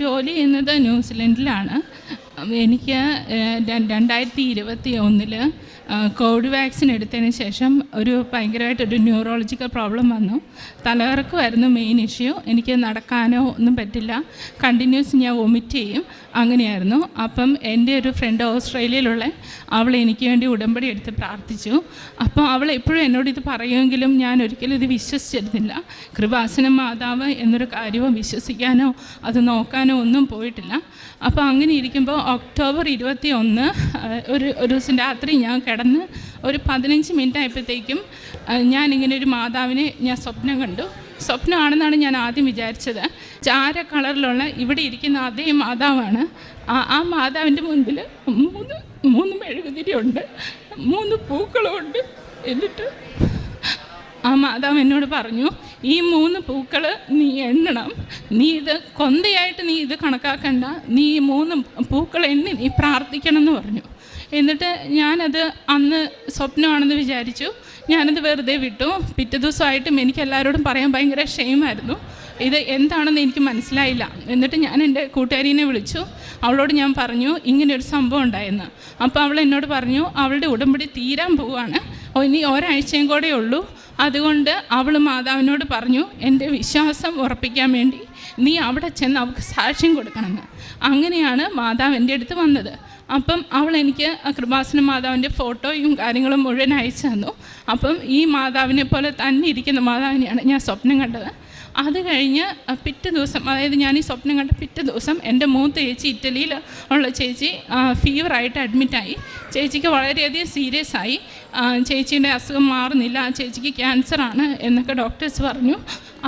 ജോലി ചെയ്യുന്നത് ന്യൂസിലൻഡിലാണ്. എനിക്ക് രണ്ടായിരത്തി ഇരുപത്തി ഒന്നിൽ കോവിഡ് വാക്സിൻ എടുത്തതിന് ശേഷം ഒരു ഭയങ്കരമായിട്ടൊരു ന്യൂറോളജിക്കൽ പ്രോബ്ലം വന്നു. തലകറക്കമായിരുന്നു മെയിൻ ഇഷ്യൂ. എനിക്ക് നടക്കാനോ ഒന്നും പറ്റില്ല. കണ്ടിന്യൂസ് ഞാൻ വൊമിറ്റ് ചെയ്യും. അങ്ങനെയായിരുന്നു. അപ്പം എന്റെ ഒരു ഫ്രണ്ട് ഓസ്ട്രേലിയയിലുള്ള അവൾ എനിക്ക് വേണ്ടി ഉടമ്പടി എടുത്ത് പ്രാർത്ഥിച്ചു. അപ്പോൾ അവൾ എപ്പോഴും എന്നോട് ഇത് പറയുമെങ്കിലും ഞാൻ ഒരിക്കലും ഇത് വിശ്വസിച്ചിരുന്നില്ല. കൃപാസന മാതാവ് എന്നൊരു കാര്യവും വിശ്വസിക്കാനോ അത് നോക്കാനോ ഒന്നും പോയിട്ടില്ല. അപ്പോൾ അങ്ങനെ ഇരിക്കുമ്പോൾ ഒക്ടോബർ ഇരുപത്തി ഒന്ന് ഒരു ഒരു ദിവസം രാത്രി ഞാൻ കിടന്ന് ഒരു പതിനഞ്ച് മിനിറ്റ് ആയപ്പോഴത്തേക്കും ഞാനിങ്ങനെ ഒരു മാതാവിനെ ഞാൻ സ്വപ്നം കണ്ടു. സ്വപ്നമാണെന്നാണ് ഞാൻ ആദ്യം വിചാരിച്ചത്. ചാര കളറിലുള്ള ഇവിടെ ഇരിക്കുന്ന അതേ മാതാവാണ്. ആ മാതാവിന്റെ മുൻപിൽ മൂന്ന് മൂന്ന് മെഴുകുതിരിയുണ്ട് മൂന്ന് പൂക്കളുമുണ്ട് എന്നിട്ട് ആ മാതാവ് എന്നോട് പറഞ്ഞു ഈ മൂന്ന് പൂക്കൾ നീ എണ്ണണം. നീ ഇത് കൊന്തയായിട്ട് നീ ഇത് കണക്കാക്കണ്ട. നീ ഈ മൂന്ന് പൂക്കൾ എണ്ണി നീ പ്രാർത്ഥിക്കണം എന്ന് പറഞ്ഞു. എന്നിട്ട് ഞാനത് അന്ന് സ്വപ്നമാണെന്ന് വിചാരിച്ചു. ഞാനത് വെറുതെ വിട്ടു. പിറ്റേ ദിവസമായിട്ടും എനിക്ക് എല്ലാവരോടും പറയാൻ ഭയങ്കര ഷെയിമായിരുന്നു ഇത് എന്താണെന്ന് എനിക്ക് മനസ്സിലായില്ല. എന്നിട്ട് ഞാൻ എന്റെ കൂട്ടുകാരീനെ വിളിച്ചു. അവളോട് ഞാൻ പറഞ്ഞു ഇങ്ങനെയൊരു സംഭവം ഉണ്ടായെന്ന്. അപ്പോൾ അവൾ എന്നോട് പറഞ്ഞു അവളുടെ ഉടമ്പടി തീരാൻ പോവുകയാണ്. ഇനി ഒരാഴ്ചയും കൂടെ ഉള്ളൂ. അതുകൊണ്ട് അവൾ മാതാവിനോട് പറഞ്ഞു എന്റെ വിശ്വാസം ഉറപ്പിക്കാൻ വേണ്ടി നീ അവിടെ ചെന്ന് അവൾക്ക് സാക്ഷ്യം കൊടുക്കണമെന്ന്. അങ്ങനെയാണ് മാതാവ് എന്റെ അടുത്ത് വന്നത്. അപ്പം അവൾ എനിക്ക് കൃപാസന മാതാവിന്റെ ഫോട്ടോയും കാര്യങ്ങളും മുഴുവൻ അയച്ചു തന്നു. അപ്പം ഈ മാതാവിനെ പോലെ തന്നെ ഇരിക്കുന്ന മാതാവിനെയാണ് ഞാൻ സ്വപ്നം കണ്ടത്. അത് കഴിഞ്ഞ് പിറ്റേ ദിവസം അതായത് ഞാൻ ഈ സ്വപ്നം കണ്ട പിറ്റേ ദിവസം എന്റെ മൂത്ത ചേച്ചി ഇറ്റലിയിൽ ഉള്ള ചേച്ചി ഫീവറായിട്ട് അഡ്മിറ്റായി ചേച്ചിക്ക് വളരെയധികം സീരിയസ് ആയി. ചേച്ചിയുടെ അസുഖം മാറുന്നില്ല ആ ചേച്ചിക്ക് ക്യാൻസറാണ് എന്നൊക്കെ ഡോക്ടേഴ്സ് പറഞ്ഞു.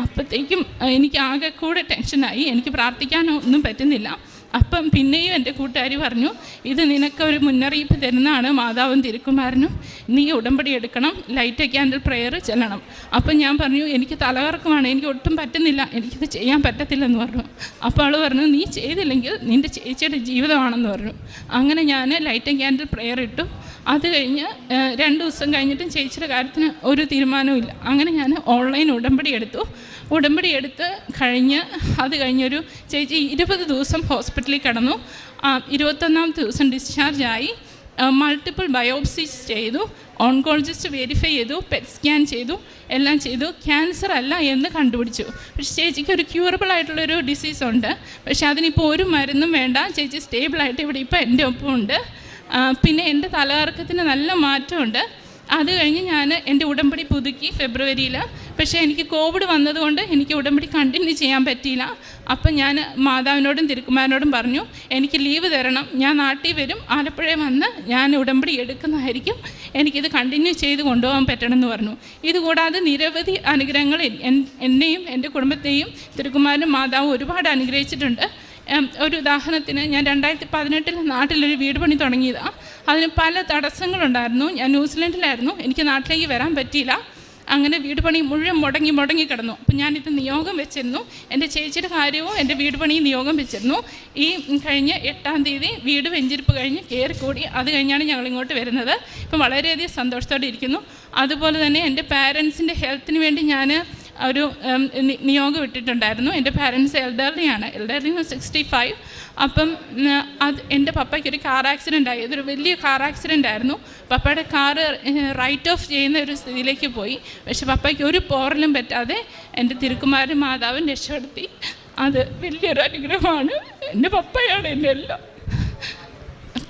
അപ്പോഴത്തേക്കും എനിക്ക് ആകെ കൂടെ ടെൻഷനായി എനിക്ക് പ്രാർത്ഥിക്കാനോ ഒന്നും പറ്റുന്നില്ല. അപ്പം പിന്നെയും എന്റെ കൂട്ടുകാരി പറഞ്ഞു ഇത് നിനക്കൊരു മുന്നറിയിപ്പ് തരുന്നതാണ് മാതാവും തിരുക്കുമാരനും. നീ ഉടമ്പടി എടുക്കണം ലൈറ്റ് ക്യാൻഡിൽ പ്രെയർ ചെല്ലണം. അപ്പം ഞാൻ പറഞ്ഞു എനിക്ക് തലകറക്കമാണ് എനിക്ക് ഒട്ടും പറ്റുന്നില്ല എനിക്കിത് ചെയ്യാൻ പറ്റത്തില്ലെന്ന് പറഞ്ഞു. അപ്പോൾ അവൾ പറഞ്ഞു നീ ചെയ്തില്ലെങ്കിൽ നിന്റെ ചേച്ചിയുടെ ജീവിതമാണെന്ന് പറഞ്ഞു. അങ്ങനെ ഞാൻ ലൈറ്റ് ക്യാൻഡിൽ പ്രെയർ ഇട്ടു. അത് കഴിഞ്ഞ് രണ്ട് ദിവസം കഴിഞ്ഞിട്ടും ചേച്ചിയുടെ കാര്യത്തിന് ഒരു തീരുമാനവും ഇല്ല. അങ്ങനെ ഞാൻ ഓൺലൈൻ ഉടമ്പടി എടുത്തു. ഉടമ്പടി എടുത്ത് കഴിഞ്ഞ് അത് കഴിഞ്ഞൊരു ചേച്ചി ഇരുപത് ദിവസം ഹോസ്പിറ്റലിൽ കിടന്നു. ഇരുപത്തൊന്നാമത്തെ ദിവസം ഡിസ്ചാർജായി മൾട്ടിപ്പിൾ ബയോപ്സിസ് ചെയ്തു. ഓൺകോളജിസ്റ്റ് വെരിഫൈ ചെയ്തു. പെറ്റ് സ്കാൻ ചെയ്തു. എല്ലാം ചെയ്തു. ക്യാൻസർ അല്ല എന്ന് കണ്ടുപിടിച്ചു. പക്ഷേ ചേച്ചിക്ക് ഒരു ക്യൂറബിൾ ആയിട്ടുള്ളൊരു ഡിസീസ് ഉണ്ട്. പക്ഷേ അതിനിപ്പോൾ ഒരു മരുന്നും വേണ്ട. ചേച്ചി സ്റ്റേബിളായിട്ട് ഇവിടെ ഇപ്പോൾ എന്റെ ഒപ്പം ഉണ്ട് പിന്നെ എന്റെ തലകറക്കത്തിന് നല്ല മാറ്റമുണ്ട്. അത് കഴിഞ്ഞ് ഞാൻ എന്റെ ഉടമ്പടി പുതുക്കി ഫെബ്രുവരിയിൽ പക്ഷേ എനിക്ക് കോവിഡ് വന്നതുകൊണ്ട് എനിക്ക് ഉടമ്പടി കണ്ടിന്യൂ ചെയ്യാൻ പറ്റിയില്ല. അപ്പം ഞാൻ മാതാവിനോടും തിരുക്കുമാരനോടും പറഞ്ഞു എനിക്ക് ലീവ് തരണം. ഞാൻ നാട്ടിൽ വരും. ആലപ്പുഴ വന്ന് ഞാൻ ഉടമ്പടി എടുക്കുന്നതായിരിക്കും. എനിക്കിത് കണ്ടിന്യൂ ചെയ്ത് കൊണ്ടുപോകാൻ പറ്റണമെന്ന് പറഞ്ഞു. ഇതുകൂടാതെ നിരവധി അനുഗ്രഹങ്ങൾ എന്നെയും എന്റെ കുടുംബത്തെയും തിരുക്കുമാരനും മാതാവും ഒരുപാട് അനുഗ്രഹിച്ചിട്ടുണ്ട്. ഒരു ഉദാഹരണത്തിന് ഞാൻ രണ്ടായിരത്തി പതിനെട്ടിൽ നാട്ടിലൊരു വീട് പണി തുടങ്ങിയതാണ് അതിന് പല തടസ്സങ്ങളുണ്ടായിരുന്നു. ഞാൻ ന്യൂസിലൻഡിലായിരുന്നു. എനിക്ക് നാട്ടിലേക്ക് വരാൻ പറ്റിയില്ല. അങ്ങനെ വീട് പണി മുഴുവൻ മുടങ്ങി മുടങ്ങി കിടന്നു. അപ്പം ഞാനിത് നിയോഗം വെച്ചിരുന്നു. എന്റെ ചേച്ചിയുടെ കാര്യവും എന്റെ വീട് പണിയും നിയോഗം വെച്ചിരുന്നു. ഈ കഴിഞ്ഞ എട്ടാം തീയതി വീട് വെഞ്ചിരിപ്പ് കഴിഞ്ഞ് കയറിക്കൂടി. അത് കഴിഞ്ഞാണ് ഞങ്ങൾ ഇങ്ങോട്ട് വരുന്നത്. ഇപ്പം വളരെയധികം സന്തോഷത്തോടെ ഇരിക്കുന്നു. അതുപോലെ തന്നെ എന്റെ പാരൻസിന്റെ ഹെൽത്തിന് വേണ്ടി ഞാൻ ഒരു നിയോഗം ഇട്ടിട്ടുണ്ടായിരുന്നു. എന്റെ പാരൻസ് എൽഡർലിയാണ് എൽഡർലി സിക്സ്റ്റി ഫൈവ് അപ്പം അത് എന്റെ പപ്പയ്ക്ക് ഒരു കാർ ആക്സിഡന്റ് ആയി. അതൊരു വലിയ കാർ ആക്സിഡന്റ് ആയിരുന്നു. പപ്പയുടെ കാറ് റൈറ്റ് ഓഫ് ചെയ്യുന്ന ഒരു സ്ഥിതിയിലേക്ക് പോയി. പക്ഷെ പപ്പയ്ക്ക് ഒരു പോറലും പറ്റാതെ എന്റെ തിരുക്കുമാരൻ മാതാവും രക്ഷപ്പെടുത്തി. അത് വലിയൊരു അനുഗ്രഹമാണ്. എന്റെ പപ്പയാണ് എന്റെ എല്ലാം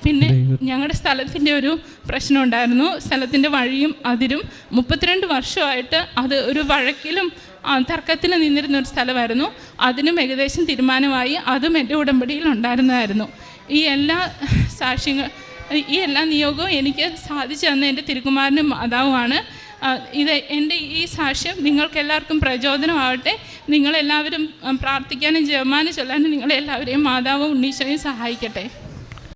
പിന്നെ ഞങ്ങളുടെ സ്ഥലത്തിന്റെ ഒരു പ്രശ്നം ഉണ്ടായിരുന്നു സ്ഥലത്തിന്റെ വഴിയും അതിരും. മുപ്പത്തിരണ്ട് വർഷമായിട്ട് അത് ഒരു വഴക്കിലും തർക്കത്തിൽ നിന്നിരുന്ന ഒരു സ്ഥലമായിരുന്നു. അതിനും ഏകദേശം തീരുമാനമായി. അതും എന്റെ ഉടമ്പടിയിൽ ഉണ്ടായിരുന്നതായിരുന്നു. ഈ എല്ലാ സാക്ഷ്യങ്ങൾ ഈ എല്ലാ നിയോഗവും എനിക്ക് സാധിച്ചു തന്ന എന്റെ തിരുക്കുമാരനും മാതാവുമാണ്. ഇത് എന്റെ ഈ സാക്ഷ്യം നിങ്ങൾക്കെല്ലാവർക്കും പ്രചോദനമാവട്ടെ. നിങ്ങളെല്ലാവരും പ്രാർത്ഥിക്കാനും ജപമാനം ചൊല്ലാനും നിങ്ങളെല്ലാവരെയും മാതാവും ഉണ്ണീശോയും സഹായിക്കട്ടെ.